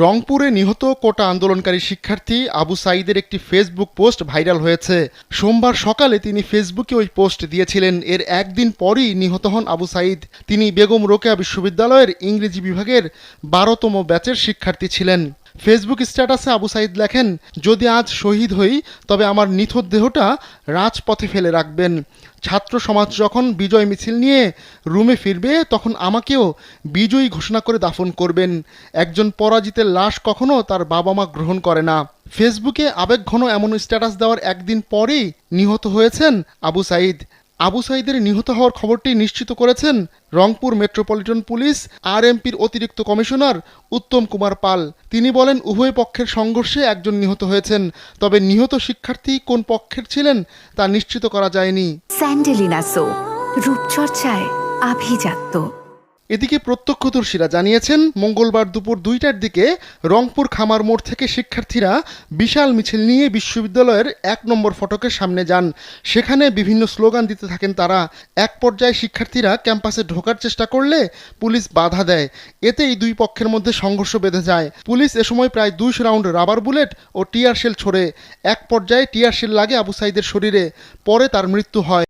রংপুরে নিহত কোটা আন্দোলনকারী শিক্ষার্থী আবু সাইদের একটি ফেসবুক পোস্ট ভাইরাল হয়েছে। সোমবার সকালে তিনি ফেসবুকে ওই পোস্ট দিয়েছিলেন। এর একদিন পরই নিহত হন আবু সাইদ। তিনি বেগম রোকেয়া বিশ্ববিদ্যালয়ের ইংরেজি বিভাগের বারোতম ব্যাচের শিক্ষার্থী ছিলেন। ফেসবুক স্ট্যাটাসে আবু সাইদ লেখেন, যদি আজ শহীদ হই, তবে আমার নিথর দেহটা রাজপথে ফেলে রাখবেন। ছাত্র সমাজ যখন বিজয় মিছিল নিয়ে রুমে ফিরবে, তখন আমাকেও বিজয়ী ঘোষণা করে দাফন করবেন। একজন পরাজিতের লাশ কখনো তার বাবা মা গ্রহণ করে না। ফেসবুকে আবেগঘন এমন স্ট্যাটাস দেওয়ার একদিন পরেই নিহত হয়েছেন আবু সাইদ। আবু সাইদের নিহত হওয়ার খবরটি নিশ্চিত করেছেন রংপুর মেট্রোপলিটন পুলিশ, আরএমপির অতিরিক্ত কমিশনার উত্তম কুমার পাল। তিনি বলেন, উভয় পক্ষের সংঘর্ষে একজন নিহত হয়েছেন, তবে নিহত শিক্ষার্থী কোন পক্ষের ছিলেন তা নিশ্চিত করা যায়নি। স্যান্ডেলিনা রূপচর্চায় আভিজাত্য। এদিকে প্রত্যক্ষদর্শীরা জানিয়েছেন, মঙ্গলবার দুপুর দুইটার দিকে রংপুর খামার মোড় থেকে শিক্ষার্থীরা বিশাল মিছিল নিয়ে বিশ্ববিদ্যালয়ের এক নম্বর ফটকের সামনে যান। সেখানে বিভিন্ন স্লোগান দিতে থাকেন তারা। এক পর্যায়ে শিক্ষার্থীরা ক্যাম্পাসে ঢোকার চেষ্টা করলে পুলিশ বাধা দেয়। এতেই দুই পক্ষের মধ্যে সংঘর্ষ বেঁধে যায়। পুলিশ এ সময় প্রায় দুইশো রাউন্ড রাবার বুলেট ও টিয়ার শেল ছোড়ে। এক পর্যায়ে টিয়ার শেল লাগে আবু সাইদের শরীরে। পরে তার মৃত্যু হয়।